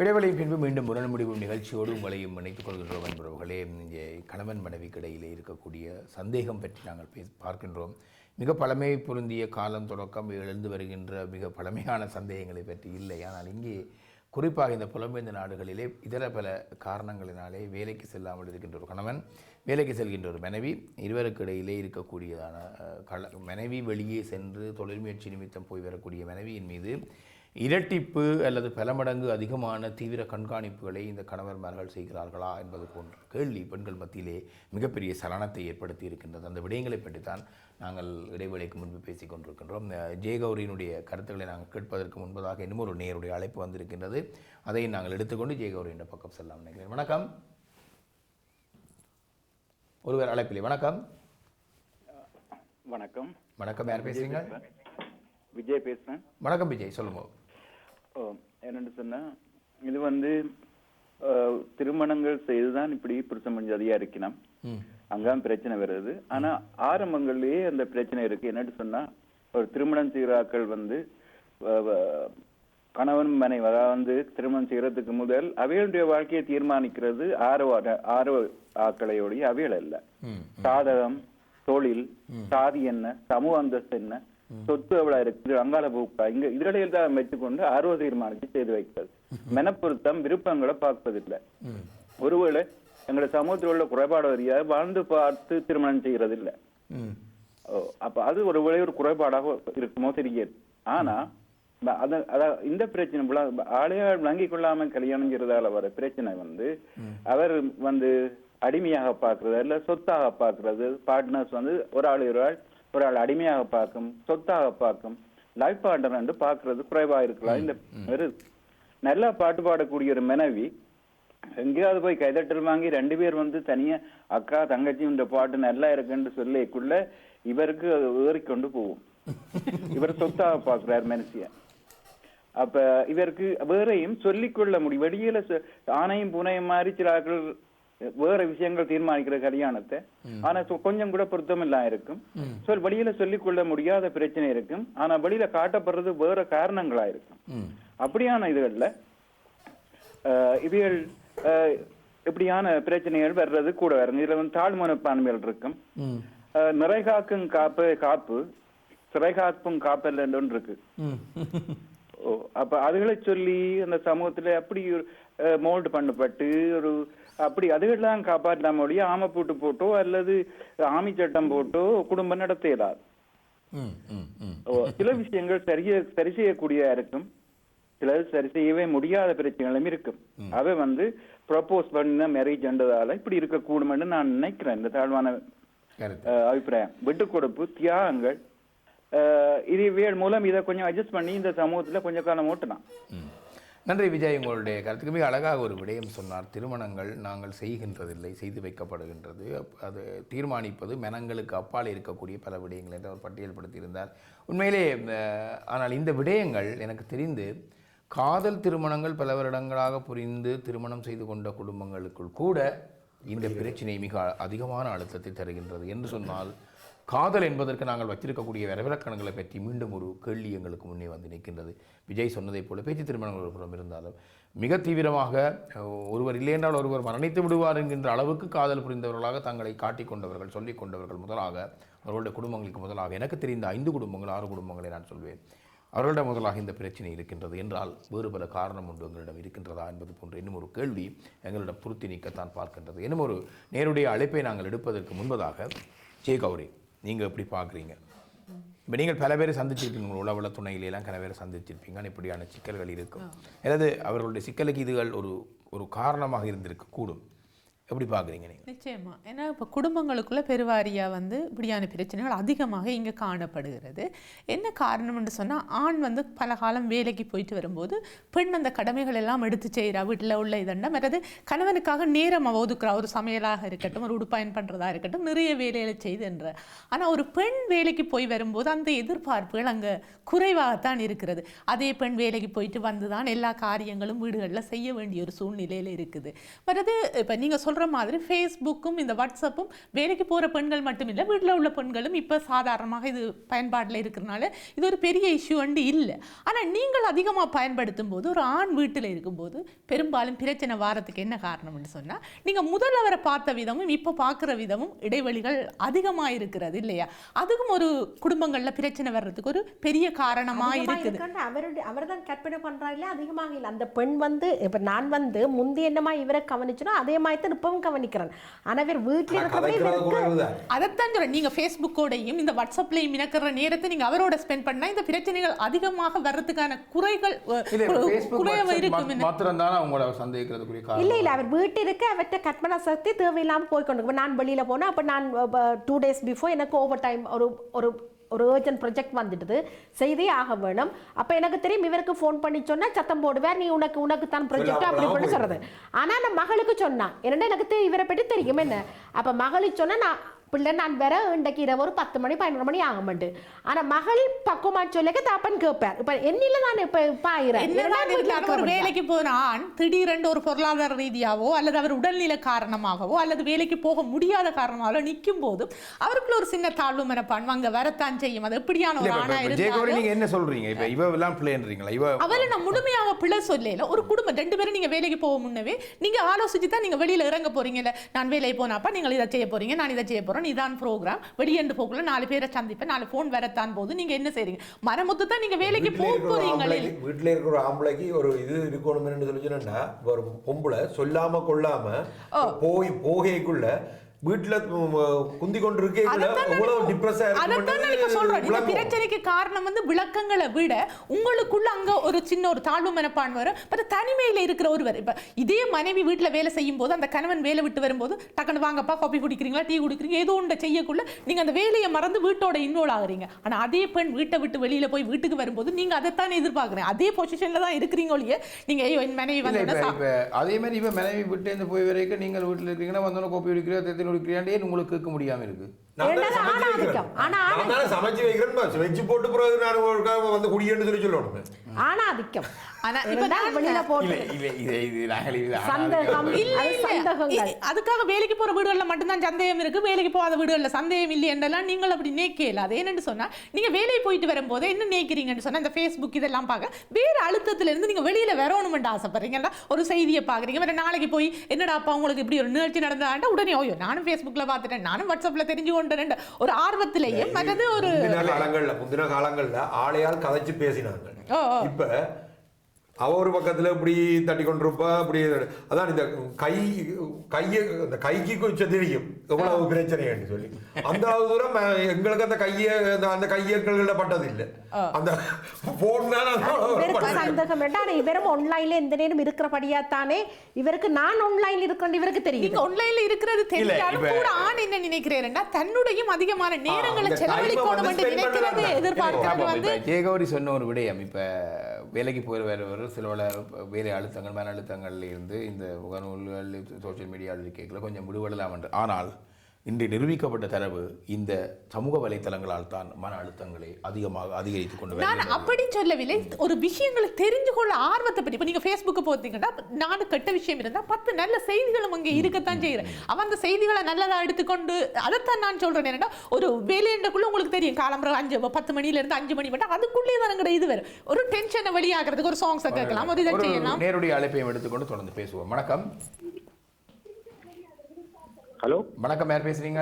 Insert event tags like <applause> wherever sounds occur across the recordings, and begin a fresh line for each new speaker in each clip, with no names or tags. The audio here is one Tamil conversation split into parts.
இடைவெளி பின்பு மீண்டும் உடன் முடிவு நிகழ்ச்சியோடு உங்களையும் இணைத்துக் கொள்கின்றோம் என்பவர்களே இங்கே கணவன் மனைவிக்கு இடையிலே இருக்கக்கூடிய சந்தேகம் பற்றி நாங்கள் பே பார்க்கின்றோம். மிக பழமை பொருந்திய காலம் தொடக்கம் எழுந்து வருகின்ற மிக பழமையான சந்தேகங்களை பற்றி இல்லை. ஆனால் இங்கே குறிப்பாக இந்த புலம்பெயர்ந்த நாடுகளிலே இதர பல காரணங்களினாலே வேலைக்கு செல்லாமல் இருக்கின்ற ஒரு கணவன் வேலைக்கு செல்கின்ற ஒரு மனைவி இருவருக்கு இடையிலே இருக்கக்கூடியதான கல மனைவி வெளியே சென்று தொழில் முயற்சி நிமித்தம் போய் வரக்கூடிய மனைவியின் மீது இரட்டிப்பு அல்லது பல மடங்கு அதிகமான தீவிர கண்காணிப்புகளை இந்த கணவன்மார்கள் செய்கிறார்களா என்பது போன்ற கேள்வி பெண்கள் மத்தியிலே மிகப்பெரிய சலனத்தை ஏற்படுத்தி இருக்கின்றது. அந்த விடயங்களை பற்றி தான் நாங்கள் இடைவேளைக்கு முன்பு பேசிக் கொண்டிருக்கின்றோம். ஜெயகௌரியினுடைய கருத்துக்களை நாங்கள் கேட்பதற்கு முன்பதாக இன்னும் ஒரு நேருடைய அழைப்பு வந்திருக்கின்றது. அதை நாங்கள் எடுத்துக்கொண்டு ஜெயகௌரியின் பக்கம் செல்லலாம் நினைக்கிறேன். வணக்கம். ஒருவர் அழைப்பிலே. வணக்கம்.
வணக்கம்.
வணக்கம். யார் பேசுறீங்க?
விஜய் பேசுறேன்.
வணக்கம் விஜய். சொல்லுங்க.
என்னன்னு சொன்னா இது வந்து திருமணங்கள் செய்துதான் இப்படி புருஷன் மஞ்சதியா இருக்கணும்
ம்.
அங்கதான் பிரச்சனை வருது. ஆனா ஆரம்பங்கள்லயே அந்த பிரச்சனை இருக்கு. என்னன்னு சொன்னா ஒரு திருமணம் செய்கிறாக்கள் வந்து கணவன் மனைவி அதாவது வந்து திருமணம் செய்யறதுக்கு முதல் அவைகளுடைய வாழ்க்கையை தீர்மானிக்கிறது ஆரவ ஆரவ ஆக்களையோடைய அவைகள் அல்ல. சாதகம் தொழில் சாதி என்ன சமூக அந்தஸ்து என்ன சொத்து எவ்வளவு இருக்கு அங்கால பூக்கா? இங்க இதுகளில் தான் வச்சுக்கொண்டு ஆர்வ தீர்மானிச்சு செய்து வைக்கிறது. மெனப்பொருத்தம் விருப்பங்களை பார்ப்பதில்லை. ஒருவேளை எங்களுடைய சமூகத்தில் உள்ள குறைபாடு வரியாக வாழ்ந்து பார்த்து திருமணம் செய்யறது இல்ல அப்ப அது ஒருவேளை ஒரு குறைபாடாக இருக்குமோ தெரியாது. ஆனா இந்த பிரச்சனை ஆளையால் விளங்கிக் கொள்ளாம கல்யாணம் செய்யறதால வர பிரச்சனை வந்து அவர் வந்து அடிமையாக பார்க்கறது இல்ல சொத்தாக பார்க்கறது பார்ட்னர்ஸ் வந்து ஒரு ஆள் ஒரு ஆள் ஒரு ஆள் அடிமையாக பார்க்கும் சொத்தாக பார்க்கும் லைஃப் பார்ட்னர் என்று பார்க்கறது குறைவா இருக்கலாம். இந்த நல்லா பாட்டு பாடக்கூடிய ஒரு மனைவி எங்கேயாவது போய் கைதட்டல் வாங்கி ரெண்டு பேர் வந்து தனியா அக்கா தங்கச்சி இந்த பாட்டு நல்லா இருக்குன்னு சொல்லிக்குள்ள இவருக்கு அது ஏறிக்கொண்டு போகும். இவர் சொத்தாக பார்க்கிறார் மனசிய. அப்ப இவருக்கு வேறையும் சொல்லிக்கொள்ள முடியும். வெளியில ஆணையும் பூனையும் மாதிரி சில வேற விஷயங்கள் தீர்மானிக்கிற கல்யாணத்தை. ஆனா கொஞ்சம் கூட பொருத்தம் இல்லாம இருக்கும் சொல் வெளியில சொல்லிக் கொள்ள முடியாத பிரச்சனை இருக்கும். ஆனா வெளியில காட்டப்படுறது வேற காரணங்களா இருக்கும். அப்படியான இதுகள்ல இவைகள் இப்படியான பிரச்சனைகள் வர்றது கூட வரும் இதுல வந்து தாழ்மனப்பான்மைகள் இருக்கும்.
ம்.
அஹ், நிறை காக்கும் காப்பு காப்பு சிறை காப்பும் காப்பல் ஒன்று இருக்கு. ஓ அப்ப அதுகளை சொல்லி அந்த சமூகத்துல அப்படி மோல்டு பண்ணப்பட்டு ஒரு அப்படி அதுகளெல்லாம் காப்பாற்றாம ஒழிய ஆமை பூட்டு போட்டோ அல்லது ஆமி சட்டம் போட்டோ குடும்பம் நடத்த இயலாது சில விஷயங்கள் சரிய சரி செய்யக்கூடியதா இருக்கும். சிலது சரி செய்யவே முடியாத பிரச்சனைகளும் இருக்கும். அவை வந்து ப்ரப்போஸ் பண்ண மேரேஜ்ன்றதால இப்படி இருக்கக்கூடும்னு நான் நினைக்கிறேன். இந்த தாழ்வான அபிப்பிராயம். விட்டு கொடுப்பு தியாகங்கள் இது இவைகள் மூலம் இதை கொஞ்சம் அட்ஜஸ்ட் பண்ணி இந்த சமூகத்துல கொஞ்ச காலம் ஓட்டலாம்.
நன்றி விஜய் உங்களுடைய கருத்துக்கு மிக அழகாக ஒரு விடயம் சொன்னார். திருமணங்கள் நாங்கள் செய்கின்றதில்லை செய்து வைக்கப்படுகின்றது. அது தீர்மானிப்பது மெனங்களுக்கு அப்பால் இருக்கக்கூடிய பல விடயங்கள் என்று அவர் பட்டியல்படுத்தியிருந்தார். உண்மையிலே ஆனால் இந்த விடயங்கள் எனக்கு தெரிந்து காதல் திருமணங்கள் பல வருடங்களாக புரிந்து திருமணம் செய்து கொண்ட குடும்பங்களுக்குள் கூட இந்த பிரச்சனை மிக அதிகமான அழுத்தத்தை தருகின்றது என்று சொன்னால் காதல் என்பதற்கு நாங்கள் வச்சிருக்கக்கூடிய வரவிலக்கணங்களை பற்றி மீண்டும் ஒரு கேள்வி எங்களுக்கு முன்னே வந்து நிற்கின்றது. விஜய் சொன்னதைப் போல பேச்சு திருமணங்கள் ஒரு புறம் இருந்தாலும் மிக தீவிரமாக ஒருவர் இல்லையென்றால் ஒருவர் மரணித்து விடுவார் என்கின்ற அளவுக்கு காதல் புரிந்தவர்களாக தங்களை காட்டிக்கொண்டவர்கள் சொல்லிக் கொண்டவர்கள் முதலாக அவர்களுடைய குடும்பங்களுக்கு முதலாக எனக்கு தெரிந்த ஐந்து குடும்பங்கள் ஆறு குடும்பங்களை நான் சொல்வேன். அவர்களிடம் முதலாக இந்த பிரச்சனை இருக்கின்றது. என்றால் வேறு பல காரணம் உண்டு எங்களிடம் இருக்கின்றதா என்பது போன்ற இன்னும் ஒரு கேள்வி எங்களிடம் பொருத்தி நீக்கத்தான் பார்க்கின்றது. இன்னும் ஒரு நேருடைய அழைப்பை நாங்கள் எடுப்பதற்கு முன்பதாக ஜெய் கௌரி நீங்கள் எப்படி பார்க்குறீங்க? இப்போ நீங்கள் பல பேர் சந்திச்சிருப்பீங்க உங்கள் உளவள துணையிலெல்லாம் பல பேர் சந்திச்சிருப்பீங்க. இப்படியான சிக்கல்கள் இருக்கும். அதாவது அவர்களுடைய சிக்கலுக்கு இதுகள் ஒரு ஒரு காரணமாக இருந்திருக்க கூடும் எப்படி பார்க்குறீங்க நீங்கள்
நிச்சயமா. ஏன்னா இப்போ குடும்பங்களுக்குள்ள பெருவாரியாக வந்து இப்படியான பிரச்சனைகள் அதிகமாக இங்கே காணப்படுகிறது. என்ன காரணம்னு சொன்னால் ஆண் வந்து பல காலம் வேலைக்கு போயிட்டு வரும்போது பெண் அந்த கடமைகள் எல்லாம் எடுத்து செய்கிறா வீட்டில் உள்ள இதெண்டம் மற்றது கணவனுக்காக நேரம் ஒதுக்குறா ஒரு சமையலாக இருக்கட்டும் ஒரு உடுப்பாயன் பண்ணுறதா இருக்கட்டும் நிறைய வேலைகளை செய்துன்ற ஆனால் ஒரு பெண் வேலைக்கு போய் வரும்போது அந்த எதிர்பார்ப்புகள் அங்கே குறைவாகத்தான் இருக்கிறது. அதே பெண் வேலைக்கு போயிட்டு வந்து தான் எல்லா காரியங்களும் வீடுகளில் செய்ய வேண்டிய ஒரு சூழ்நிலையில் இருக்குது. மற்றது இப்போ நீங்கள் சொல்கிற சொல்ற மாதிரி ஃபேஸ்புக்கும் இந்த வாட்ஸ்அப்பும் வேலைக்கு போற பெண்கள் மட்டும் இல்லை வீட்டில் உள்ள பெண்களும் இப்போ சாதாரணமாக இது பயன்பாட்டில் இருக்கிறனால இது ஒரு பெரிய இஷ்யூ வந்து இல்லை. ஆனா நீங்கள் அதிகமா பயன்படுத்தும் போது ஒரு ஆண் வீட்டில் இருக்கும்போது பெரும்பாலும் பிரச்சனை வாரத்துக்கு என்ன காரணம்னு சொன்னா நீங்க முதல்ல அவரை பார்த்த விதமும் இப்போ பார்க்குற விதமும் இடைவெளிகள் அதிகமா இருக்கிறது இல்லையா? அதுக்கும் ஒரு குடும்பங்கள்ல பிரச்சனை வர்றதுக்கு ஒரு பெரிய காரணமா
அதிகமா
இருக்குது.
அவருடைய அவர் தான் கற்பனை பண்றாருல அதிகமாக இல்லை. அந்த பெண் வந்து இப்ப நான் வந்து முந்தி என்னமா இவரை கவனிச்சனோ அதே மாதிரி தான் இப்பவும் கவனிக்கிறேன். ஆனா இவர் வீட்டுல
அதைத்தான் சொல்றேன். நீங்க ஃபேஸ்புக்கோடையும் இந்த வாட்ஸ்அப்லையும் இணக்கிற நேரத்தை நீங்க அவரோட ஸ்பெண்ட் பண்ணா இந்த பிரச்சனைகள் அதிகமாக வர்றதுக்கான குறைகள் அஹ்,
இல்ல
கு-
ஃபேஸ்புக்
குறைவா இருக்கும் என்ன?
மாத்திரம் தானே அவங்கள சந்தேகிக்கிறதுக்குரிய
இல்ல
காரணம்?
இல்ல அவர் வீட்டு இருக்க அவர்கிட்ட கற்பனை சக்தி தேவையில்லாம போய் கொண்டு நான் வெளியில போனா அப்ப நான் டூ டேஸ் பிஃபோர் எனக்கு ஓவர் டைம் ஒரு ஒரு ஒரு ஏர்ஜென்ட் ப்ரொஜெக்ட் வந்துடுது செய்தே ஆக வேணும். அப்ப எனக்கு தெரியும் இவருக்கு ஃபோன் பண்ணி சொன்னா சத்தம் போடுவார் நீ உனக்கு உனக்கு தான் ப்ரொஜெக்ட் அப்படி பண்ணி சொல்றது. ஆனா நான் மகளுக்கு சொன்னா என்னடா எனக்கு இவரை பற்றி தெரியும் என்ன? அப்ப மகளுக்கு சொன்னா நான் பிள்ளை நான் வேற இன்றைக்கு இரவு ஒரு பத்து மணி பதினொரு மணி ஆகும்ட்டு ஆனா மகள் பக்குவமா சொல்லிக்க தாப்பன் கேட்பார் இப்ப என்னில நான் இப்ப
இருந்தாலும் ஒரு வேலைக்கு போன ஆண் திடீரென்று ஒரு பொருளாதார ரீதியாவோ அல்லது அவர் உடல்நிலை காரணமாகவோ அல்லது வேலைக்கு போக முடியாத காரணமாகவோ நிற்கும் போது அவருக்குள்ள ஒரு சின்ன தாழ்வு மனப்பான்மை அங்க வரத்தான் செய்யும். அது எப்படியான ஒரு ஆணா இருந்தாலும்
நீங்க என்ன சொல்றீங்க? இப்ப இவ எல்லாம் பிள்ளைன்றீங்களா? இவ
அவளை நான் முழுமையாக பிள்ளை சொல்லல. ஒரு குடும்பம் ரெண்டு பேரும் நீங்க வேலைக்கு போக முன்னவே நீங்க ஆலோசிச்சு தான் நீங்க வெளியில இறங்க போறீங்கல்ல. நான் வேலைக்கு போனாப்பா நீங்கள் இதை செய்ய போறீங்க நான் இதை செய்ய போறேன். இதான் ப்ரோக்ராம் வெளியேண்டு போக்குள்ள நாலு பேரை சந்திப்பேன் நாலு ஃபோன் வரத்தான் போது நீங்க என்ன செய்றீங்க? மரமுத்து தான் நீங்க வேலைக்கு போக
ஆம்பளைக்கு வீட்டுல இருக்கிற ஒரு ஆம்பளைக்கு ஒரு இது இருக்கணும்னு சொல்லி சொன்னா ஒரு பொம்பளை சொல்லாம கொள்ளாம போய் போகைக்குள்ள வீட்டுல குந்தி டிப்ரெஸ்
இந்த பிரச்சனைக்கு காரணம் வந்து விளக்கங்களை விட உங்களுக்குள்ள அங்க ஒரு சின்ன ஒரு தாழ்வு மனப்பான்மை வரும். பட் தனிமையில இருக்கிற ஒருவர் இப்ப இதே மனைவி வீட்டுல வேலை செய்யும் போது அந்த கணவன் வேலை விட்டு வரும்போது டக்குனு வாங்கப்பா காபி குடிக்கிறீங்களா டீ குடிக்கிறீங்க ஏதோ ஒன்றை செய்யக்குள்ள நீங்க அந்த வேலையை மறந்து வீட்டோட இன்வால்வ் ஆகுறீங்க. ஆனா அதே பெண் வீட்டை விட்டு வெளியில போய் வீட்டுக்கு வரும்போது நீங்க அதைத்தான் எதிர்பார்க்குறேன் அதே பொசிஷன்ல தான் இருக்கிறீங்க ஒழிய நீங்க என் மனைவி
இப்ப அதே மாதிரி இப்ப மனைவி விட்டு போய் வரைக்கும் நீங்கள் வீட்டுல இருக்கீங்கன்னா வந்தோன்னு கோப்பி குடிக்கிறோம் குடிக்கிறாண்டே உங்களுக்கு கேட்க முடியாம இருக்கு.
சமைச்சு வைக்கிறேன் வெஜ் போட்டு பிறகு நான் வந்து குடியேன்னு சொல்லி சொல்லணும்.
ஆனா இப்ப அதுக்காக வேலைக்கு போற வீடுகள்ல மட்டும்தான் சந்தேகம் இருக்கு வேலைக்கு போகாத வீடுகள்ல சந்தேகம் இல்லை என்றெல்லாம் நீங்கள் அப்படி நேக்கல அது என்னன்னு சொன்னா நீங்க வேலைக்கு போயிட்டு வரும்போது என்ன நேக்கிறீங்கன்னு சொன்னா இந்த ஃபேஸ்புக் இதெல்லாம் பார்க்க வேற அழுத்தத்துல இருந்து நீங்க வெளியில வரணும்னு ஆசைப்படுறீங்கன்னா ஒரு செய்தியை பாக்குறீங்க வேற நாளைக்கு போய் என்னடா அப்பா உங்களுக்கு இப்படி ஒரு நிகழ்ச்சி நடந்தாண்டா உடனே ஓயோ நானும் ஃபேஸ்புக்ல பார்த்துட்டேன் நானும் வாட்ஸ்அப்ல தெரிஞ்சு கொண்டேன் ஒரு ஆர்வத்திலேயே மற்றது ஒரு
காலங்கள்ல முந்தின காலங்கள்ல ஆளையால் கதைச்சு பேசினாங்க. இப்ப அவ ஒரு பக்கத்தில் இப்படி தட்டி கொண்டிருப்பா அப்படி அதான் இந்த கை கையை அந்த கைக்கு கொஞ்சம் தெரியும். எவ்வளவு பிரச்சனைன்னு சொல்லி. அந்த தூரம் எங்களுக்கு அந்த கைய அந்த- அந்த கையர்கள்ல பட்டது இல்ல. அந்த.
சந்தேகம் வேண்டாம். ஆனா இவரும் ஆன்லைன்ல எந்த நேரம் இருக்கிறபடியா தானே இவருக்கு நான் ஆன்லைன்ல இருக்கிறேன் இவருக்கு தெரியுது.
நீங்க ஆன்லைன்ல இருக்கிறது தெரிஞ்சாலும் கூட ஆண் என்ன நினைக்கிறேன்னா தன்னுடையும் அதிகமான நேரங்களை செலவழிக்கணும் என்று நினைக்கிறது. எதிர்பார்க்கிறது வந்து
ஜெயகௌரி சொன்ன ஒரு விடயம். இப்ப வேலைக்கு போய் வரவர் சில வேலை அழுத்தங்கள் மன அழுத்தங்கள்ல இருந்து இந்த முகநூல்கள் சோஷியல் மீடியாவில் இருக்கைகளை கொஞ்சம் விடுபடலாம் என்று. ஆனால் இன்று நிரூபிக்கப்பட்ட தரவு இந்த சமூக வலைத்தளங்களால் தான் மன அழுத்தங்களை அதிகமாக அதிகரித்துக் கொண்டு
நான் அப்படி சொல்லவில்லை. ஒரு விஷயங்களை தெரிஞ்சு கொள்ள ஆர்வத்தை பற்றி இப்போ நீங்க ஃபேஸ்புக்கை போத்தீங்கன்னா நாலு கெட்ட விஷயம் இருந்தா பத்து நல்ல செய்திகளும் அங்கே இருக்கத்தான் செய்கிறேன் அவன் அந்த செய்திகளை நல்லதா எடுத்துக்கொண்டு அதைத்தான் நான் சொல்றேன் என்னன்னா ஒரு வேலையண்டக்குள்ள உங்களுக்கு தெரியும் காலம்பரம் அஞ்சு பத்து மணில இருந்து அஞ்சு மணி மட்டும் அதுக்குள்ளே தான் இது வரும். ஒரு டென்ஷனை வெளியாகிறதுக்கு ஒரு சாங்ஸை கேட்கலாம் ஒரு இதை செய்யலாம்.
நேரடி அழைப்பையும் எடுத்துக்கொண்டு தொடர்ந்து பேசுவோம். வணக்கம்.
ஹலோ.
வணக்கம் யார் பேசுறீங்க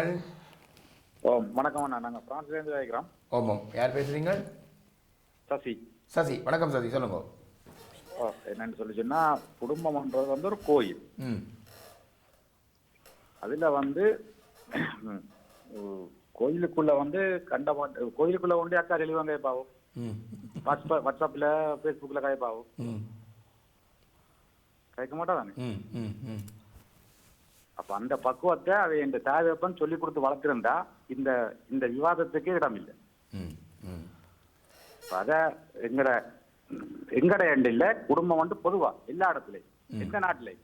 ஓ வணக்கம் அண்ணா. நாங்கள் பிரான்ஸ்லேருந்து கேட்குறோம்
ஓமம் யார் பேசுறீங்க
சசி.
சசி. வணக்கம் சசி. சொல்லுங்க.
ஓ என்னன்னு சொல்லி சொன்னா குடும்பம்ன்றது வந்து ஒரு கோயில். அதுல வந்து கோயிலுக்குள்ள வந்து கண்ட மாட்ட கோயிலுக்குள்ள ஒன்றே அக்கா தெளிவாங்க கேட்பாவும்
ம்.
வாட்ஸ்அப் வாட்ஸ்அப்ல ஃபேஸ்புக்ல கேட்பாவும்
ம்.
கேட்க மாட்டாதானே?
ம் ம் ம்.
அப்ப அந்த பக்குவத்தை அவை இந்த தாயப்பன் சொல்லி கொடுத்து வளர்த்திருந்தா இந்த இந்த விவாதத்துக்கே இடம் இல்லை அத எங்கட எங்கட எண்ட் இல்ல குடும்பம் வந்து பொதுவா எல்லா இடத்துலயும். எந்த நாட்டிலையும்.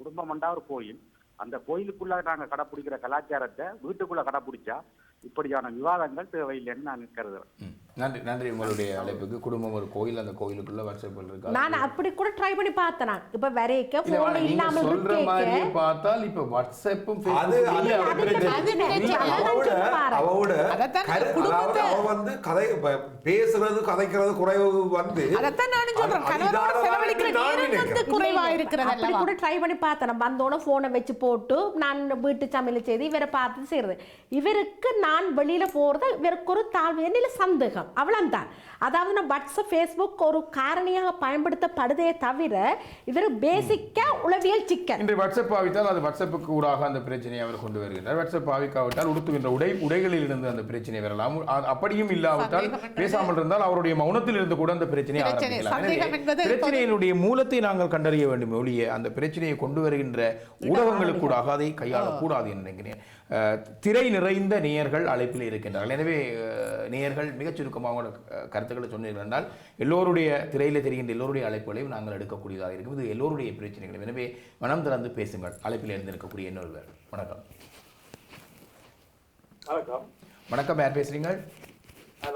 குடும்பம் வந்தா ஒரு கோயில். அந்த கோயிலுக்குள்ள நாங்க கடைப்பிடிக்கிற கலாச்சாரத்தை வீட்டுக்குள்ள கடைப்பிடிச்சா இப்படியான விவாதங்கள் தேவையில்லைன்னு நான் கருதுறேன்.
நன்றி நன்றி உங்களுடைய அழைப்புக்கு. குடும்பம் ஒரு கோயில் அந்த கோயிலுக்குள்ள வாட்ஸ்அப்பில் இருக்கா?
நான் அப்படி கூட ட்ரை பண்ணி பார்த்தேன் நான். இப்ப வரைக்க போன் இல்லாமல்
சொல்ற
விட்டேக்க
பார்த்தால் இப்ப வாட்ஸ்அப்பும்
அது
அப்படி.
அவவோட
குடும்பத்தை-
அவ வந்து கதை பேசுறது கதைக்கிறது குறைவு வந்து
அதைத்தான் நானும் சொல்றேன்.
இதானதான்
செலவழிக்கிற
நான்
நேரம் வந்து. குறைவா
அப்படி
இருக்கிறது
கூட ட்ரை பண்ணி பார்த்தேன். நான் வந்தோட போனை வச்சு போட்டு நான் வீட்டு சமையல் செய்து இவரை பார்த்து செய்யறது இவருக்கு நான் வெளியில போறது இவருக்கு ஒரு தாழ்வு என்னில சந்தேகம். அவ்வளவுதான். அதாவது நான் வாட்ஸ்அப் ஃபேஸ்புக் ஒரு காரணியாக பயன்படுத்தப்படுதே தவிர இவர் பேசிக்கா உளவியல் சிக்கல்.
இன்று வாட்ஸ்அப் பாவித்தால் அது வாட்ஸ்அப்புக்கு ஊடாக அந்த பிரச்சனையை அவர் கொண்டு வருகிறார். வாட்ஸ்அப் பாவிக்காவிட்டால் உடுத்துகின்ற உடை உடைகளில் இருந்து அந்த பிரச்சனை வரலாம். அப்படியும் இல்லாவிட்டால் பேசாமல் இருந்தால் அவருடைய மௌனத்தில் இருந்து கூட அந்த பிரச்சனையை
பிரச்சனை,
ஆரம்பிக்கலாம். பிரச்சனையினுடைய மூலத்தை நாங்கள் கண்டறிய வேண்டும் ஒழிய அந்த பிரச்சனையை கொண்டு வருகின்ற ஊடகங்களுக்கூடாக அதை கையாளக்கூடாது என்று நினைக்கிறேன் திரை நிறைந்த நேயர்கள் அழைப்பில் இருக்கின்றார்கள். எனவே நேயர்கள் மிகச் சுருக்கமாக அவங்களோட கருத்துக்களை சொன்னீர்கள் என்றால் எல்லோருடைய திரையில் தெரிகின்ற எல்லோருடைய அழைப்புகளையும் நாங்கள் எடுக்கக்கூடியதாக இருக்கும். இது எல்லோருடைய பிரச்சனைகள் எனவே மனம் திறந்து பேசுங்கள். அழைப்பில் இருந்து இருக்கக்கூடிய இன்னொருவர். வணக்கம்.
வணக்கம்.
வணக்கம். யார் பேசுறீங்க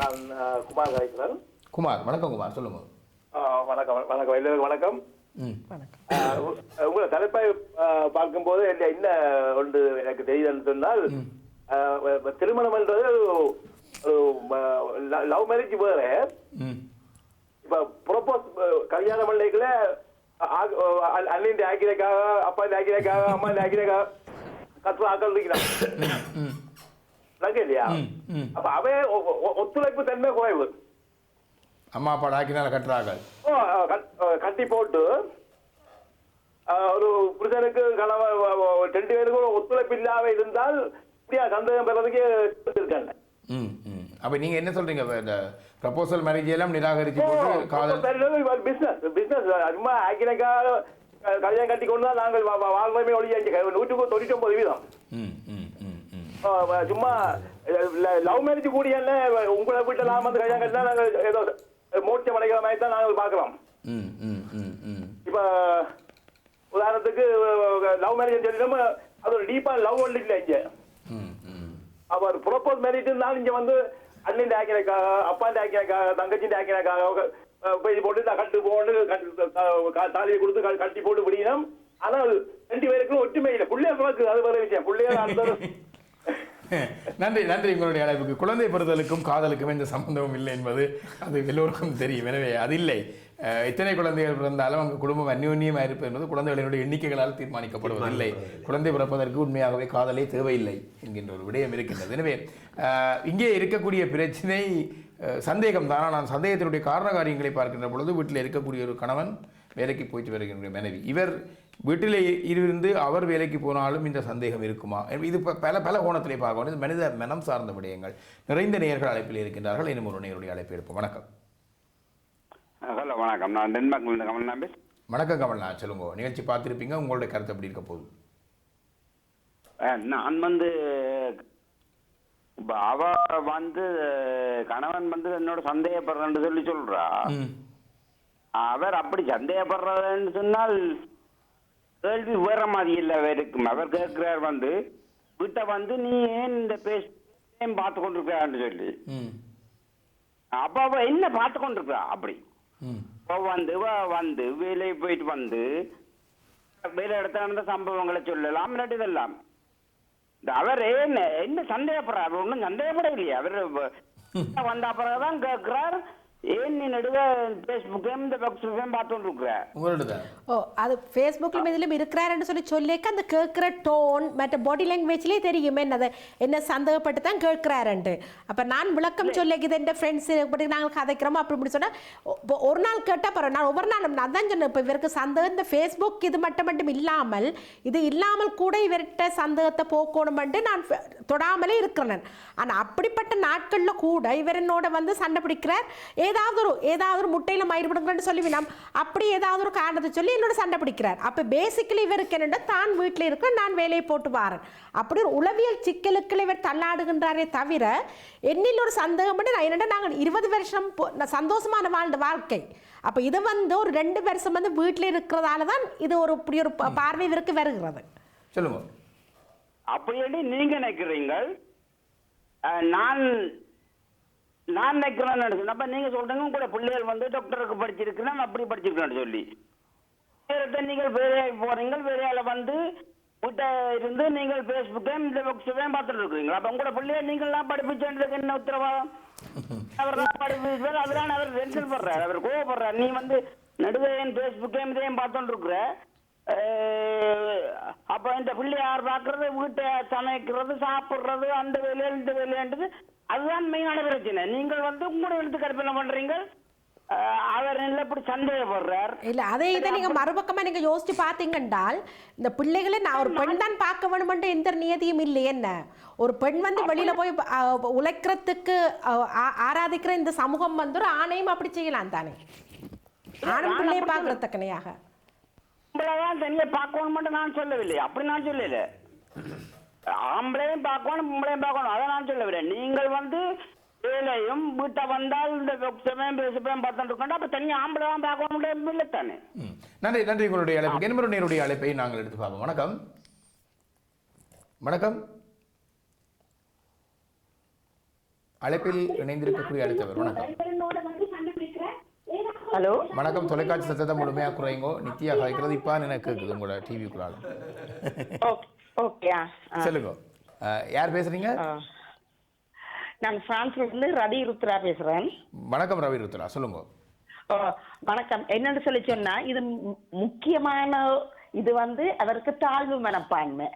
நான் குமார்
குமார். வணக்கம் குமார். சொல்லுங்க.
வணக்கம். வணக்கம். எல்லோருக்கும் வணக்கம். உங்களை தலைப்பை பார்க்கும்போது என்ன ஒன்று எனக்கு தெரியுதுன்னு சொன்னால் திருமணம் என்றது லவ் மேரேஜ் வேற. இப்ப ப்ரொபோஸ் கல்யாண பிள்ளைகளை அண்ணின் ஆக்கிரக்காக அப்பா ஆக்கிரக்காக அம்மா ஆக்கிரக்காக கற்று ஆக்கள் இருக்கிறான்
ம்.
நங்க இல்லையா. அப்ப அவே ஒத்துழைப்பு தன்மை குறைவு.
அம்மா அப்பா டாக்கினால் கட்டுறார்கள்.
ஓ, அஹ், கட்- அஹ், கட்டி போட்டு ஒரு புருஷனுக்கு கணவன் ரெண்டு பேருக்கும் ஒத்துழைப்பு இல்லாம இருந்தால் இப்படியா சந்தேகம் பெறதுக்கு இருக்காங்க
அப்போ நீங்கள் என்ன சொல்கிறீங்க இந்த ப்ரப்போசல் மேரேஜ் எல்லாம் நிராகரித்து போட்டு காதல்
பிசினஸ் பிசினஸ் சும்மா ஆக்கினக்காக கல்யாணம் கட்டி கொண்டு தான் நாங்கள் வாழ்றோமே ஒழிய நூற்றுக்கு தொண்ணூற்றி ஒன்பது வீதம் சும்மா லவ் மேரேஜ் கூடிய உங்களை வீட்டில் நான் வந்து கல்யாணம் கட்டினா நாங்கள் ஏதோ மோட்சம் அடைகிற மாதிரி தான் நாங்கள் பார்க்குறோம். இப்ப உதாரணத்துக்கு லவ் மேரேஜ் சொல்லிடும் அது ஒரு டீப்பா லவ் ஒன்று இல்லை இங்க அவர் மேரிட்டு இருந்தாலும் இங்க வந்து அண்ணன் ஆக்கினக்காக அப்பாண்ட ஆக்கினக்காக தங்கச்சின் ஆக்கினக்காக போய் போட்டு நான் கட்டு போட்டு தாலியை கொடுத்து கட்டி போட்டு விடியணும் ஆனால் ரெண்டு பேருக்கும் ஒற்றுமை இல்லை. பிள்ளைய பிறகு அது வேற விஷயம். பிள்ளைய அந்த <laughs> <laughs>
நன்றி நன்றி உங்களுடைய அழைப்புக்கு. குழந்தை பெறுதலுக்கும் காதலுக்கும் எந்த சம்பந்தமும் இல்லை என்பது அது எல்லோருக்கும் தெரியும். எனவே அது இல்லை. எத்தனை குழந்தைகள் பிறந்தாலும் அவங்க குடும்பம் அந்யோன்யமாக இருப்பது என்பது குழந்தைகளினுடைய எண்ணிக்கைகளால் தீர்மானிக்கப்படுவதில்லை. குழந்தை பிறப்பதற்கு உண்மையாகவே காதலே தேவையில்லை என்கின்ற ஒரு விடயம் இருக்கின்றது. எனவே இங்கே இருக்கக்கூடிய பிரச்சனை சந்தேகம் தான். நான் சந்தேகத்தினுடைய காரண காரியங்களை பார்க்கின்ற பொழுது வீட்டில் இருக்கக்கூடிய ஒரு கணவன் வேலைக்கு போயிட்டு வருகின்ற மனைவி. இவர் வீட்டிலே இருந்து அவர் வேலைக்கு போனாலும் இந்த சந்தேகம் இருக்குமா? இது பல பல கோணத்திலே பார்க்க இது மனித மனம் சார்ந்த விடயங்கள். நிறைந்த நேயர்கள் அழைப்பில் இருக்கின்றார்கள். இன்னும் ஒரு நேயருடைய அழைப்பு எடுப்போம். வணக்கம்.
ஹலோ வணக்கம். நான் டென்மார்க்லேருந்து கமல் நான் பேசுகிறேன்
வணக்கம் கமல்னா. சொல்லுங்க. நிகழ்ச்சி பார்த்துருப்பீங்க. உங்களுடைய கருத்து எப்படி இருக்க போகுது?
நான் வந்து அவ வந்து கணவன் வந்து என்னோட சந்தேகப்படுறேன்னு சொல்லி சொல்றா. அவர் அப்படி சந்தேகப்படுறதுன்னு சொன்னால் கேள்வி வேற மாதிரி இல்லை இருக்கும் அவர் கேட்கிறார் வந்து வீட்டை வந்து நீ ஏன் இந்த பேஸ் ஏன் பார்த்து கொண்டிருக்கிறான்னு சொல்லி அப்ப அவ என்ன பார்த்து கொண்டிருக்கிறா அப்படி அவ வந்து வந்து வேலையை போயிட்டு வந்து வேலை இடத்துல நடந்த சம்பவங்களை சொல்லலாம் இல்லாட்டி இதெல்லாம் அவர் என்ன என்ன சந்தேகப்படுறார்? அவர் ஒன்றும் சந்தேகப்பட இல்லையா அவர் வந்த பிறகுதான் கேட்கிறார். பார்த்துட்டு இருக்கிற
உங்களோட
ஓ அது ஃபேஸ்புக்கிலும் இதிலும் இருக்கிறாருன்னு சொல்லி சொல்லிக்க அந்த கேட்குற டோன் மற்ற பாடி லாங்குவேஜ்லேயே தெரியுமே. என்னது? என்ன சந்தேகப்பட்டு தான் கேட்குறாருன்ட்டு அப்போ நான் விளக்கம் சொல்லிக்குது என் ஃப்ரெண்ட்ஸ் இப்படி நாங்கள் கதைக்கிறோமோ? அப்படி இப்படி சொன்னால் ஒரு நாள் கேட்டால் பரவாயில்ல. நான் ஒவ்வொரு நாளும் நான் தான் சொன்னேன். இப்போ இவருக்கு சந்தேகம் இந்த ஃபேஸ்புக் இது மட்டும் மட்டும் இல்லாமல் இது இல்லாமல் கூட இவர்கிட்ட சந்தேகத்தை போக்கணுமென்ட்டு நான் தொடாமலே இருக்கிறேன். ஆனால் அப்படிப்பட்ட நாட்களில் கூட இவர் என்னோட வந்து சண்டை பிடிக்கிறார். ஏதாவது ஒரு ஏதாவது ஒரு முட்டையில் மயிர் சொல்லி நாம் அப்படி ஏதாவது ஒரு காரணத்தை சொல்லி என்னோட சண்டை பிடிக்கிறார். அப்போ பேசிக்கலி இவருக்கு என்னென்னா தான் வீட்டில் இருக்க நான் வேலையை போட்டு வாரேன். அப்படி ஒரு உளவியல் சிக்கலுக்குள்ள இவர் தள்ளாடுகின்றாரே தவிர என்னில் ஒரு சந்தேகம் பண்ணி நான் என்னடா நாங்கள் இருபது வருஷம் போ- நான் சந்தோஷமான வாழ்ந்த வாழ்க்கை. அப்போ இது வந்து ஒரு ரெண்டு வருஷம் வந்து வீட்டில் இருக்கிறதால தான் இது ஒரு இப்படி ஒரு ப- பார்வை இவருக்கு வருகிறது.
சொல்லுங்க.
அப்படி நீங்க நினைக்கிறீங்க நான் நான் நினைக்கிறேன் அப்ப நீங்க சொல்றீங்க கூட பிள்ளைகள் வந்து டாக்டருக்கு படிச்சிருக்கிறேன் அப்படி படிச்சிருக்கிறேன்னு சொல்லி. நேரத்தை நீங்கள் வேலையாகி போறீங்க வேலையால வந்து வீட்டை இருந்து நீங்கள் பேஸ்புக்கையும் இந்த புக்ஸையும் பார்த்துட்டு இருக்கிறீங்களா? அப்ப உங்களோட பிள்ளைய நீங்கள்லாம் படிப்பிச்சேன்றதுக்கு என்ன உத்தரவாதம்? அவர் தான் படிப்பிச்சார் அதனால அவர் டென்ஷன் படுறாரு அவர் கோவப்படுறாரு. நீ வந்து நடுவே பேஸ்புக்கையும் இதையும் பார்த்துட்டு இருக்கிற. அப்ப இந்த பிள்ளை யார் பார்க்கறது வீட்டை சமைக்கிறது சாப்பிடுறது அந்த வேலையா இந்த வேலையான்றது. அதுதான் மெயினான பிரச்சனை. நீங்கள் வந்து உங்களோட எழுத்து கற்பனை பண்றீங்க. அவர் என்ன இப்படி சந்தேகப்படுறார்?
இல்ல அதே இதை நீங்க மறுபக்கமா நீங்க யோசிச்சு பாத்தீங்கன்றால் இந்த பிள்ளைகளை நான் ஒரு பெண் தான் பார்க்க வேணுமென்ற எந்த நியதியும் இல்லை. என்ன? ஒரு பெண் வந்து வெளியில போய் உழைக்கிறதுக்கு ஆராதிக்கிற இந்த சமூகம் வந்து ஒரு ஆணையும் அப்படி செய்யலாம் தானே? ஆணும் பிள்ளையை பார்க்கறதுக்கனையாக
ஆம்பளைதான் தனியா பார்க்கணும் மட்டும் நான் சொல்லவில்லை. அப்படி நான் சொல்லல. ஆம்பளையும் பார்க்கணும் பொம்பளையும் பார்க்கணும். அதை நான் சொல்லவில்லை. நீங்கள் வந்து வேலையும் வீட்டை வந்தால் இந்த சமயம் பேசுப்பேன் பார்த்துட்டு இருக்கோம் அப்ப தனியா ஆம்பளை தான் பார்க்கணும் இல்லை தானே.
நன்றி நன்றி உங்களுடைய அழைப்பு. என்பது நேருடைய அழைப்பை நாங்கள் எடுத்து பார்ப்போம். வணக்கம். வணக்கம். அழைப்பில் இணைந்திருக்கக்கூடிய அடுத்தவர். வணக்கம்.
ஹலோ?
வணக்கம். தொலைக்காட்சி சத்தத்தை முழுமையாக குறைங்கோ. நித்யா கலைக்கிறது இப்போ எனக்கு கேட்குது உங்களோட டிவிக்குள்ளால
ஓகே
சொல்லுங்க. யார் பேசுறீங்க?
நான் இருந்து ரவி ருத்ரா பேசுறேன்.
வணக்கம் ரவி ருத்ரா. சொல்லுங்க.
வணக்கம். என்னன்னு சொல்லி சொன்னா இது முக்கியமான இது வந்து அவருக்கு தாழ்வு மனப்பான்மை.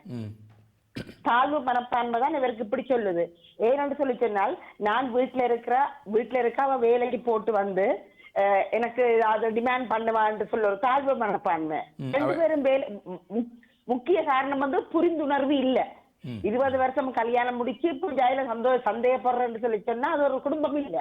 தாழ்வு மனப்பான்மை தான் இவருக்கு இப்படி சொல்லுது. ஏன்னு சொல்லி சொன்னால் நான் வீட்டுல இருக்கிற வீட்டுல இருக்க அவ வேலைக்கு போட்டு வந்து எனக்கு அதை டிமாண்ட் பண்ணுவான்னு சொல்ல ஒரு தாழ்வு மனப்பான்மை. ரெண்டு பேரும் முக்கிய காரணம் வந்து புரிந்துணர்வு இல்ல. இருபது வருஷம் கல்யாணம் முடிச்சு இப்போ ஜாயில சந்தோ சந்தேகப்படுறேன்னு சொல்லி சொன்னா அது ஒரு குடும்பம் இல்ல.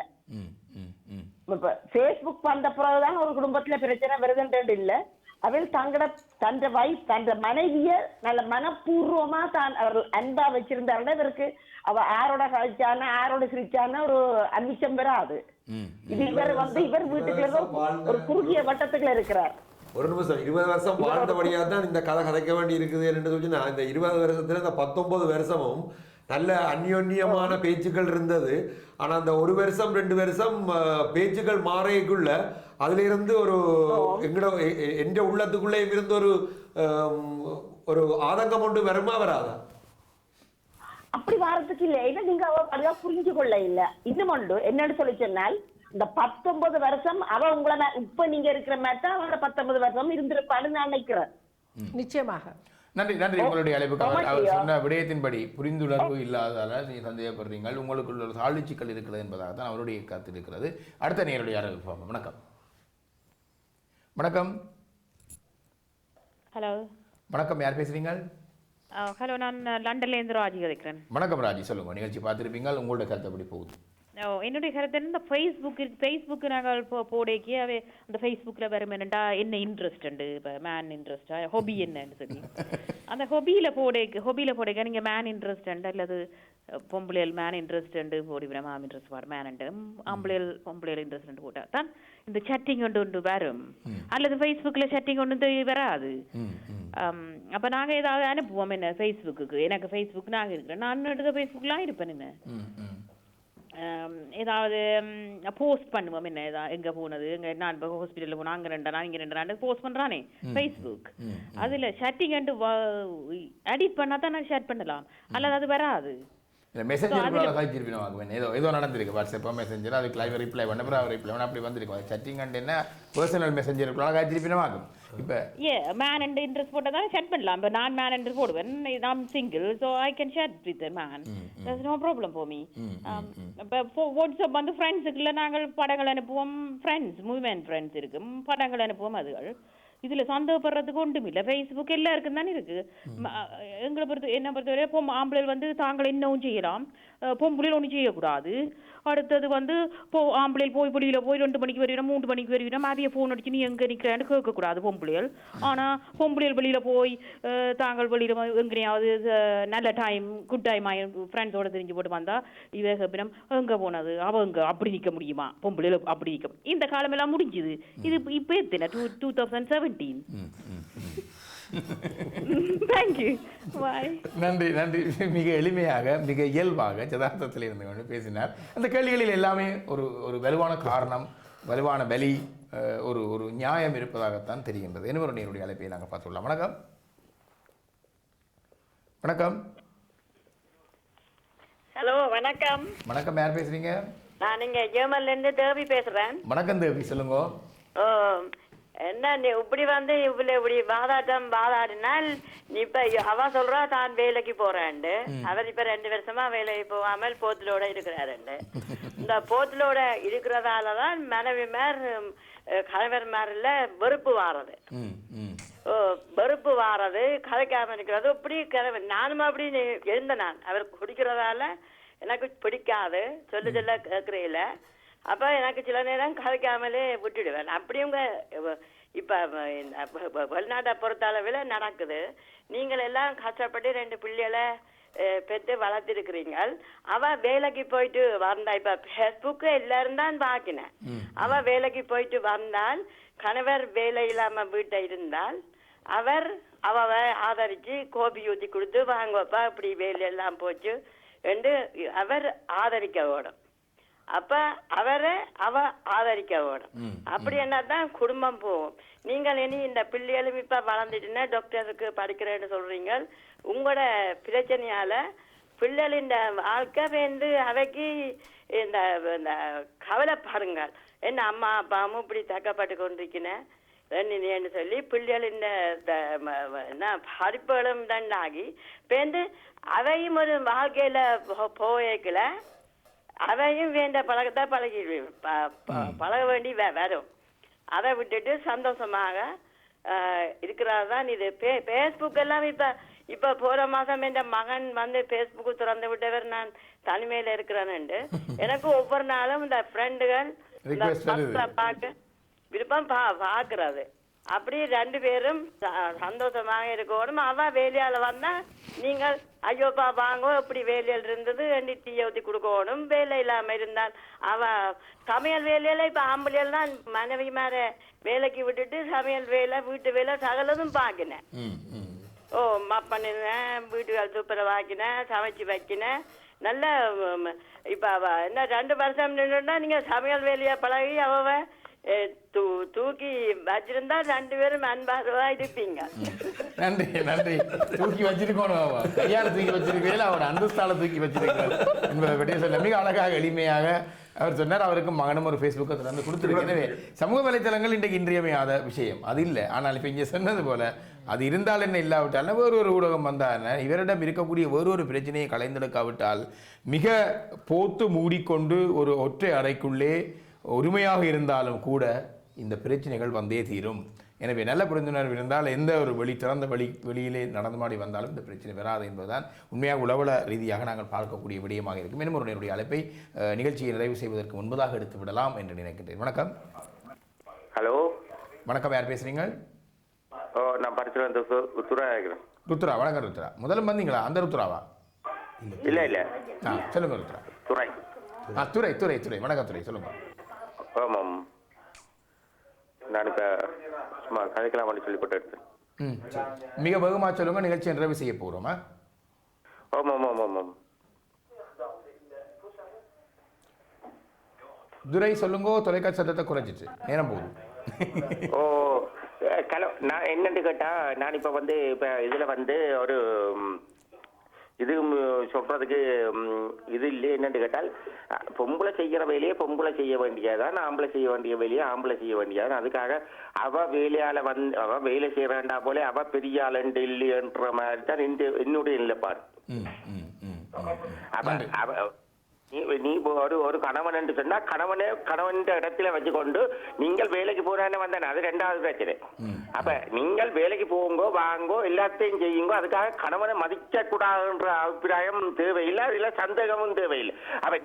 இப்ப ஃபேஸ்புக் வந்த பிறகுதான் ஒரு குடும்பத்துல பிரச்சனை வருதுன்றது இல்ல. அவள் தங்கட தந்த வைஃப் தந்த மனைவிய நல்ல மனப்பூர்வமா தான் அவர் அன்பா வச்சிருந்தாருன்னா இவருக்கு. அவ யாரோட கழிச்சான யாரோட சிரிச்சான ஒரு அமிஷம் வராது. இது இவர் வந்து இவர் வீட்டுக்குள்ள ஒரு- ஒரு குறுகிய வட்டத்துக்குள்ள இருக்கிறார்.
ஒரு நிமிஷம் இருபது வருஷம் வாழ்ந்தபடியாக தான் இந்த கதை கதைக்க வேண்டி இருக்குது என்று சொல்லி நான் இந்த இருபது வருஷத்துல இந்த பத்தொன்பது வருஷமும் நல்ல அந்யோன்யமான பேச்சுக்கள் இருந்தது. ஆனா அந்த ஒரு வருஷம் ரெண்டு வருஷம் பேச்சுக்கள் மாறைக்குள்ள அதுல இருந்து ஒரு எங்கட எந்த உள்ளத்துக்குள்ளே இருந்து ஒரு ஒரு ஆதங்கம் ஒன்று வருமா வராதா?
அப்படி வாரத்துக்கு இல்ல. ஏன்னா நீங்க அவ சரியா புரிஞ்சு கொள்ள இல்ல. இன்னும் ஒன்று என்னன்னு சொல்லி சொன்னால் இந்த பத்தொன்பது வருஷம் அவ உங்களை மே- இப்ப நீங்க இருக்கிற மாதிரி தான் அவரோட பத்தொன்பது வருஷம் இருந்திருப்பான்னு நான் நினைக்கிறேன்.
நிச்சயமாக.
நன்றி நன்றி. உங்களுடைய அழைப்புக்கு அவர்? சொன்ன விடயத்தின்படி புரிந்துணர்வு இல்லாததால நீங்க சந்தேகப்படுறீங்க உங்களுக்குள்ள ஒரு தாழ்ச்சிக்கல் இருக்கிறது என்பதாக தான் அவருடைய கருத்து இருக்கிறது. அடுத்த நேருடைய பார்ப்போம் வணக்கம். வணக்கம்.
ஹலோ
வணக்கம் யார் பேசுறீங்க
ஹலோ நான் லண்டன்லேருந்து ராஜி கதைக்கிறேன்
வணக்கம் ராஜி சொல்லுங்க நிகழ்ச்சி பார்த்துருப்பீங்க உங்களோட கருத்து எப்படி போகுது?
என்னுடைய கருத்து இந்த ஃபேஸ்புக் இருக்கு ஃபேஸ்புக் நாங்கள் போ போடைக்கு அவை அந்த ஃபேஸ்புக்கில் வரும் என்னண்டா என்ன இன்ட்ரெஸ்ட் உண்டு இப்போ மேன் இன்ட்ரெஸ்டா ஹொபி என்னன்னு சொல்லி. <laughs> அந்த ஹொபியில் போடைக்கு ஹொபியில் போடைக்க நீங்கள் மேன் இன்ட்ரெஸ்ட் உண்டு அல்லது பொம்பளையல் மேன் இன்ட்ரெஸ்ட் உண்டு போடிவிட மாம் இன்ட்ரெஸ்ட் பாரு மேன் உண்டு ஆம்பளையல் பொம்பளையல் இன்ட்ரெஸ்ட் உண்டு போட்டால் தான் இந்த சட்டிங் ஒன்று ஒன்று வரும். அல்லது ஃபேஸ்புக்கில் சட்டிங் ஒன்று வராது. அப்ப நாங்க ஏதாவது அனுப்புவோம் என்ன ஃபேஸ்புக்கு எனக்கு ஃபேஸ்புக் நாங்க இருக்கிறேன் நான் எடுக்க ஃபேஸ்புக்லாம் இருப்பேன் என்ன? ஏதாவது போஸ்ட் பண்ணுவோம் என்ன? ஏதாவது எங்க போனது? எங்க நான் இப்போ ஹாஸ்பிட்டலில் போனா அங்க ரெண்டு நாள் இங்க ரெண்டு நாள் போஸ்ட் பண்றானே ஃபேஸ்புக் அதுல ஷட்டிங் அண்டு எடிட் பண்ணா தான் நான் ஷேர் பண்ணலாம். அல்லது அது வராது.
இல்லை மெசேஜர் கழிச்சிருப்பீங்க வாங்குவேன் ஏதோ ஏதோ நடந்திருக்கு. வாட்ஸ்அப்போ மெசேஞ்சர் அதுக்கு லைவ் ரிப்ளை பண்ண அப்புறம் ரிப்ளை பண்ண அப்படி வந்திருக்கும் சட்டிங் அண்ட் என்ன பர்சனல் மெசேஞ்சருக்குள்ள கழிச்சிருப்பீங்க வாங்கும் இப்போ
ஏ மேன் அண்ட் இன்ட்ரெஸ்ட் போட்டால் தான் ஷேர் பண்ணலாம். இப்போ நான் மேன் அண்ட் போடுவேன். நான் single so I can share with man that's no problem for me இப்போ வாட்ஸ்அப் வந்து ஃப்ரெண்ட்ஸுக்குள்ள நாங்கள் படங்கள் அனுப்புவோம். ஃப்ரெண்ட்ஸ் மூவ்மெண்ட் ஃப்ரெண்ட்ஸ் இருக்கு ம், படங்கள் அனுப்புவோம் அதுகள். இதுல சந்தேகப்படுறதுக்கு ஒன்றும் இல்லை ஃபேஸ்புக் எல்லாருக்கும் தானே இருக்கு. எங்களை பொறுத்த என்ன பொறுத்தவரை பொம் ஆம்பளைகள் வந்து தாங்கள் என்னவும் செய்யலாம். பொம்பளையில் ஒன்றும் செய்யக்கூடாது. அடுத்தது வந்து போ ஆம்பளையில் போய் வெளியில போய் ரெண்டு மணிக்கு வருகிறோம் மூன்று மணிக்கு வருகிறோம் அதைய ஃபோன் அடிச்சு நீ எங்கே நிற்கிறேன்னு கேட்கக்கூடாது பொம்பளையல் ஆனால் பொம்பளையல் வெளியில் போய் தாங்கள் வெளியில் எங்கேயாவது நல்ல டைம் குட் டைம் ஃப்ரெண்ட்ஸோட தெரிஞ்சு போட்டு வந்தால் இவ கேப்பினம் எங்கே போனது? அவள் எங்கே அப்படி நிற்க முடியுமா? பொம்பளையில் அப்படி நிற்க இந்த காலமெல்லாம் முடிஞ்சுது. இது இப்போ எத்தனை? Two two thousand seventeen <laughs> thank you bye
நன்றி நன்றி. மிக எளிமையாக மிக இயல்பாக யதார்த்தத்தில் இருந்து கொண்டு பேசினார். அந்த கேள்விகளில் எல்லாமே ஒரு ஒரு வலுவான காரணம் வலுவான வலி ஒரு ஒரு நியாயம் இருப்பதாகத்தான் தெரிகின்றது. இன்னொரு நீருடைய அழைப்பை நாங்கள் பார்த்துள்ளோம் வணக்கம். வணக்கம்.
ஹலோ வணக்கம்.
வணக்கம் யார் பேசுறீங்க?
நான் இங்க ஜெர்மன்ல இருந்து தேவி பேசுறேன்.
வணக்கம் தேவி. சொல்லுங்க.
என்ன நீ இப்படி வந்து இவ்வளவு இப்படி வாதாட்டம் வாதாடினால் நீ இப்ப அவ சொல்றா தான் வேலைக்கு போறேன்டு அவர் இப்ப ரெண்டு வருஷமா வேலைக்கு போகாமல் போத்தலோட இருக்கிறாருண்டு. இந்த போத்தலோட இருக்கிறதாலதான் மனைவிமார் கணவர்மாரில் வெறுப்பு வாரது. வெறுப்பு வாரது கதைக்காம இருக்கிறது. இப்படி கிளம்பி நானும் அப்படி இருந்தேன் நான். அவர் குடிக்கிறதால எனக்கு பிடிக்காது. சொல்ல சொல்ல கேட்கறையில அப்ப எனக்கு சில நேரம் கதைக்காமலே விட்டுடுவேன். அப்படியும் இப்ப வெளிநாட்டை பொறுத்த அளவில் நடக்குது. நீங்கள் எல்லாம் கஷ்டப்பட்டு ரெண்டு பிள்ளைகளை பெற்று வளர்த்திருக்கிறீங்க அவ வேலைக்கு போயிட்டு வந்தா இப்ப ஃபேஸ்புக்கு எல்லாரும் தான் பாக்கினேன். அவ வேலைக்கு போயிட்டு வந்தால் கணவர் வேலை இல்லாம வீட்டை இருந்தால் அவர் அவ ஆதரிச்சு கோபி ஊத்தி கொடுத்து வாங்கப்பா இப்படி வேலையெல்லாம் போச்சு என்று அவர் ஆதரிக்க வேணும் அப்ப அவரை அவ ஆதரிக்க வேணும். அப்படி தான் குடும்பம் போகும். நீங்கள் இனி இந்த பிள்ளைகளும் இப்ப வளர்ந்துட்டுன்னா டாக்டருக்கு படிக்கிறேன்னு சொல்றீங்க. உங்களோட பிரச்சனையால பிள்ளைகளின் வாழ்க்கை வந்து அவைக்கு இந்த இந்த கவலைப்படுங்கள். என்ன அம்மா அப்பாவும் இப்படி தக்கப்பட்டு கொண்டிருக்கிறேன் ரெண்டு சொல்லி பிள்ளைகளின் என்ன படிப்புகளும் தண்டாகி இப்போ வந்து அவையும் ஒரு வாழ்க்கையில போ- போயக்கல அவையும் வேண்ட பழகத்தை பழகி பழக வேண்டி வ- வரும். அதை விட்டுட்டு சந்தோஷமாக இருக்கிறது தான் இது. பே ஃபேஸ்புக் எல்லாம் இப்ப இப்ப போற மாசம் என் மகன் வந்து ஃபேஸ்புக் திறந்து விட்டவர் நான் தனிமையில இருக்கிறேன்னு <laughs> எனக்கு ஒவ்வொரு நாளும் இந்த ஃப்ரெண்டுகள்
Request வருது.
பார்க்க விருப்பம் பா பாக்குறது அப்படி ரெண்டு பேரும் சந்தோஷமாக இருக்கணும் அவ வேலையால வந்தா நீங்கள் ஐயோப்பா வாங்கோ இப்படி வேலையில் இருந்தது டீயை ஊத்தி கொடுக்கணும் வேலை இல்லாம இருந்தால் அவ சமையல் வேலையில இப்ப ஆம்பளைகள் தான் மனைவி மாற வேலைக்கு விட்டுட்டு சமையல் வேலை வீட்டு வேலை சகலதும்
ம்
ஓ மப் பண்ணினேன் வீட்டுகள் துப்புரவாக்கினேன் சமைச்சு வைக்கினேன் நல்ல இப்ப என்ன ரெண்டு வருஷம் நின்றுனா நீங்க சமையல் வேலையை பழகி அவ ஏ, தூ தூக்கி வச்சிருந்தா ரெண்டு பேரும் அன்பாருவா இருப்பீங்க
நன்றி நன்றி தூக்கி வச்சிருக்கணும் கையால தூக்கி வச்சிருக்கையில அவர் அந்தஸ்தால தூக்கி வச்சிருக்கார் என்பதை பற்றி சொல்ல மிக அழகாக எளிமையாக அவர் சொன்னார் அவருக்கு மகனும் ஒரு ஃபேஸ்புக்கை திறந்து கொடுத்துருக்கு எனவே சமூக வலைத்தளங்கள் இன்றைக்கு இன்றியமையாத விஷயம் அது இல்லை ஆனால் இப்போ இங்கே சொன்னது போல அது இருந்தால் என்ன இல்லாவிட்டால் வேறு ஒரு ஊடகம் வந்தால் இவரிடம் இருக்கக்கூடிய வேறு ஒரு பிரச்சனையை கலைந்தெடுக்காவிட்டால் மிக போத்து மூடிக்கொண்டு ஒரு ஒற்றை அறைக்குள்ளே ஒருமையாக இருந்தாலும் கூட இந்த பிரச்சனைகள் வந்தே தீரும். எனவே நல்ல புரிந்துணர்வு இருந்தால் எந்த ஒரு வெளி திறந்த வழி வெளியிலே நடந்தமாடி வந்தாலும் இந்த பிரச்சனை வராது என்பதுதான் உண்மையாக உளவல ரீதியாக நாங்கள் பார்க்கக்கூடிய விடயமாக இருக்கும் இன்னும் ஒரு என்னுடைய அழைப்பை நிகழ்ச்சியை நிறைவு செய்வதற்கு முன்பதாக எடுத்து விடலாம் என்று நினைக்கின்றேன். வணக்கம்.
ஹலோ.
வணக்கம். யார் பேசுறீங்க?
ஓ நான் படிச்சுட்டு துறா இருக்கிறேன்
ருத்ரா. வணக்கம் ருத்ரா. முதல்ல வந்தீங்களா? அந்த ருத்ராவா?
இல்ல இல்ல.
ஆ சொல்லுங்க ருத்ரா.
துறை
ஆ துரை துரை துரை. வணக்கம் துரை. சொல்லுங்க.
ஆமாம் நான் இப்ப சும்மா கதைக்கலாம் சொல்லி போட்டு எடுத்தேன்.
ம். மிக வேகமாக சொல்லுங்க நிகழ்ச்சியை நிறைவு செய்ய போகிறோமா
ஆமாம் ஆமாம் ஆமாம்
துரை சொல்லுங்க தொலைக்காட்சி சத்தத்தை குறைச்சிட்டு நேரம் போகுது.
ஓ கலோ நான் என்னன்னு கேட்டா நான் இப்ப வந்து இப்ப இதுல வந்து ஒரு இது சொல்றதுக்கு இது இல்லை என்னன்னு கேட்டால் பொம்பளை செய்யற வேலையை பொம்பளை செய்ய வேண்டியதான் ஆம்பளை செய்ய வேண்டிய வேலையை ஆம்பளை செய்ய வேண்டியதான் அதுக்காக அவ வேலையால வந்து அவ வேலை செய்யறாண்டா போல அவ பெரிய ஆளுண்டு இல்லையன்ற மாதிரி தான் என்னுடைய நிலைப்பாடு. அவ நீ ஒரு ஒரு கணவன் என்று சொன்னா கணவனே கணவன் இடத்துல வச்சுக்கொண்டு நீங்கள் வேலைக்கு போறானே வந்தானே அது ரெண்டாவது பிரச்சனை. அப்ப நீங்கள் வேலைக்கு போங்கோ வாங்கோ எல்லாத்தையும் செய்யுங்கோ அதுக்காக கணவனை மதிக்க கூடாதுன்ற அபிப்பிராயம் தேவையில்லை அதுல சந்தேகமும் தேவையில்லை. அவ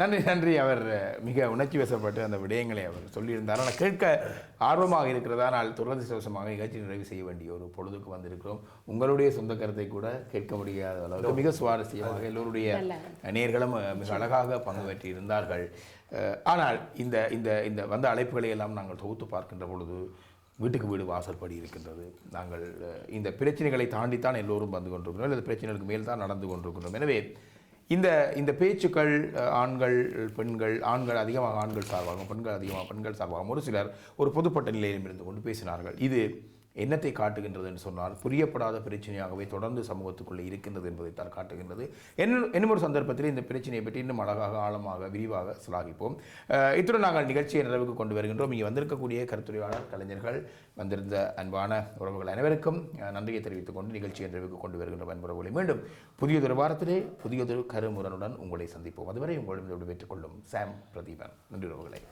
நன்றி நன்றி. அவர் மிக உணர்ச்சி வசப்பட்டு அந்த விடயங்களை அவர் சொல்லியிருந்தார். ஆனால் கேட்க ஆர்வமாக இருக்கிறதா? நான் துரதிருஷ்டவசமாக நிகழ்ச்சி நிறைவு செய்ய வேண்டிய ஒரு பொழுதுக்கு வந்திருக்கிறோம். உங்களுடைய சொந்த கருத்தை கூட கேட்க முடியாத அளவுக்கு மிக சுவாரஸ்யமாக எல்லோருடைய நேர்களும் மிக அழகாக பங்கு பெற்றி இருந்தார்கள் ஆனால் இந்த இந்த இந்த வந்த அழைப்புகளை எல்லாம் நாங்கள் தொகுத்து பார்க்கின்ற பொழுது வீட்டுக்கு வீடு வாசல்படி இருக்கின்றது. நாங்கள் இந்த பிரச்சனைகளை தாண்டித்தான் எல்லோரும் வந்து கொண்டிருக்கிறோம். அல்லது பிரச்சனைகளுக்கு மேல் தான் நடந்து கொண்டிருக்கிறோம். எனவே இந்த இந்த பேச்சுக்கள் ஆண்கள் பெண்கள் ஆண்கள் அதிகமாக ஆண்கள் சார்பாகவும் பெண்கள் அதிகமாக பெண்கள் சார்பாகவும் ஒரு சிலர் ஒரு பொதுப்பட்ட நிலையிலும் இருந்து கொண்டு பேசினார்கள். இது என்னத்தை காட்டுகின்றது என்று சொன்னால் புரியப்படாத பிரச்சனையாகவே தொடர்ந்து சமூகத்துக்குள்ளே இருக்கின்றது என்பதைத்தான் காட்டுகின்றது. என்ன என்னும் ஒரு சந்தர்ப்பத்தில் இந்த பிரச்சனையை பற்றி இன்னும் அழகாக ஆழமாக விரிவாக சிலாகிப்போம் இத்துடன் நாங்கள் நிகழ்ச்சியை நிறைவுக்கு கொண்டு வருகின்றோம். இங்கே வந்திருக்கக்கூடிய கருத்துரையாளர் கலைஞர்கள் வந்திருந்த அன்பான உறவுகள் அனைவருக்கும் நன்றியை தெரிவித்துக் கொண்டு நிகழ்ச்சியை நிறைவுக்கு கொண்டு வருகின்றோம் அன்புறவுகளை மீண்டும் புதியதொரு வாரத்திலே புதியதொரு கருமுரனுடன் உங்களை சந்திப்போம். அதுவரை உங்களிடம் விடைபெற்றுக் கொள்ளும் சாம் பிரதீபன். நன்றி உறவுகளை.